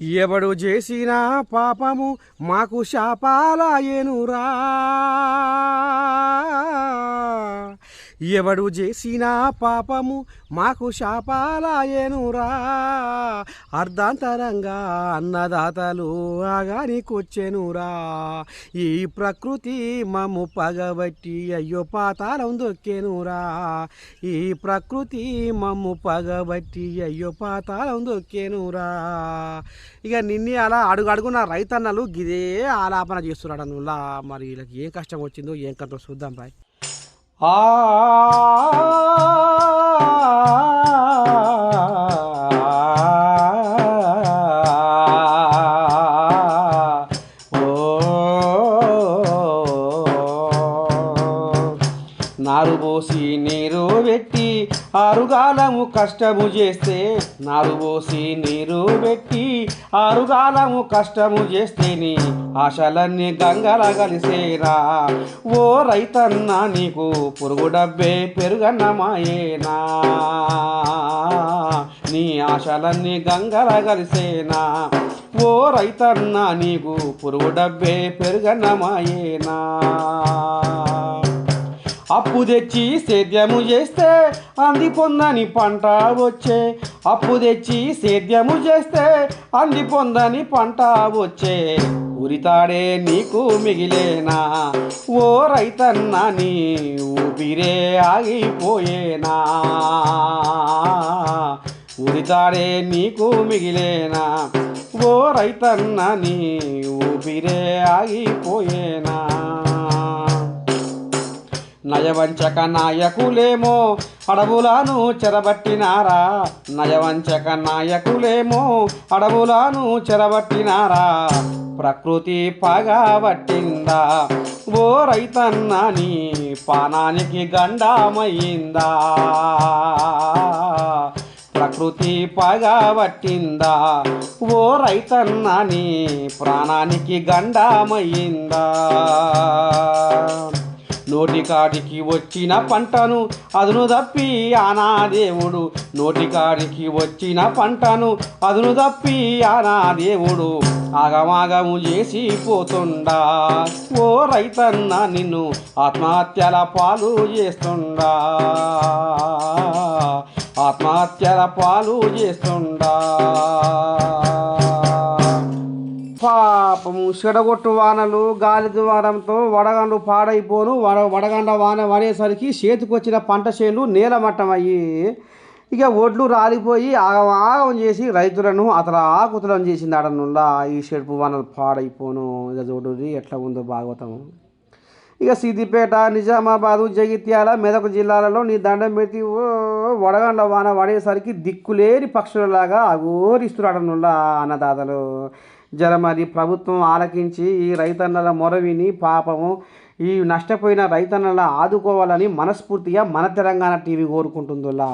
ఎవడు చేసిన పాపము మాకు శాపాలయేనురా ఎవడు చేసినా పాపము మాకు శాపాలయేనురా. అర్ధాంతరంగా అన్నదాతలు ఆగానికొచ్చెనురా. ఈ ప్రకృతి మమ్ము పగబట్టి అయ్యో పాతాళం దొక్కెనురా. ఈ ప్రకృతి మమ్ము పగబట్టి అయ్యో పాతాళం దొక్కెనురా. ఇక నిన్నే అలా అడుగు అడుగున రైతన్నలు గిదే ఆలాపన చేస్తున్నాడు అనులా మరి వీళ్ళకి ఏం కష్టం వచ్చిందో ఏం కష్టం చూద్దాం రాయ్. ಆ నారు పోసి నీరు పెట్టి ఆరుగాలము కష్టము చేస్తే నారు పోసి నీరు పెట్టి ఆరుగాలము కష్టము చేస్తేని ఆశలన్నీ గంగల కలిసేరా. ఓ రైతన్న నీకు పురుగు డబ్బే పెరుగన్నమాయేనా నీ ఆశలన్నీ గంగల కలిసేనా. ఓ రైతన్న నీకు పురుగు డబ్బే పెరుగన్నమాయేనా అప్పు తెచ్చి సేద్యము చేస్తే అంది పొందని పంట వచ్చే. అప్పు తెచ్చి సేద్యము చేస్తే అంది పొందని పంట వచ్చే. ఉరితాడే నీకు మిగిలేనా? ఓ రైతన్న నీ ఊపిరే ఆగిపోయేనా? ఉరితాడే నీకు మిగిలేనా? ఓ రైతన్న నీ ఊపిరే ఆగిపోయేనా? నయవంచక నాయకులేమో అడవులను చెరబట్టినారా? నయవంచక నాయకులేమో అడవులను చెరబట్టినారా? ప్రకృతి పగబట్టిందా ఓ రైతన్న నీ పానానికి గండమయ్యిందా? ప్రకృతి పగబట్టిందా ఓ రైతన్న నీ ప్రాణానికి గండమయ్యిందా? నోటికాడికి వచ్చిన పంటను అదును తప్పి ఆనాదేవుడు. నోటికాడికి వచ్చిన పంటను అదును తప్పి ఆనాదేవుడు. ఆగమాగము చేసి పోతుండా. ఓ రైతన్న నిన్ను ఆత్మహత్యల పాలు చేస్తుండా. ఆత్మహత్యల పాలు చేస్తుండా. పాపము చెడగొట్టు వానలు గాలి ద్వారంతో వడగండు పాడైపోను. వడ వడగండ వాన పడేసరికి చేతికొచ్చిన పంట చేను నేలమట్టం అయ్యి ఇక ఒడ్లు రాలిపోయి ఆగం ఆగం చేసి రైతులను అతను ఆకుతలం చేసింది ఆడనుల్లా ఈ చెడుపు వానలు పాడైపోను. ఇక చూడుది ఎట్లా ఉందో భాగవతం ఇక సిద్దిపేట నిజామాబాదు జగిత్యాల మెదక్ జిల్లాలలో నీ దండం పెట్టి ఓ వడగండ్ల వాన పడేసరికి దిక్కులేని పక్షులలాగా అఘోరిస్తున్నాడనుల్లా అన్నదాతలు. జర మరి ప్రభుత్వం ఆలకించి ఈ రైతన్నల మొరవిని పాపము ఈ నష్టపోయిన రైతన్నల ఆదుకోవాలని మనస్ఫూర్తిగా మన తెలంగాణ టీవీ కోరుకుంటుందిలా.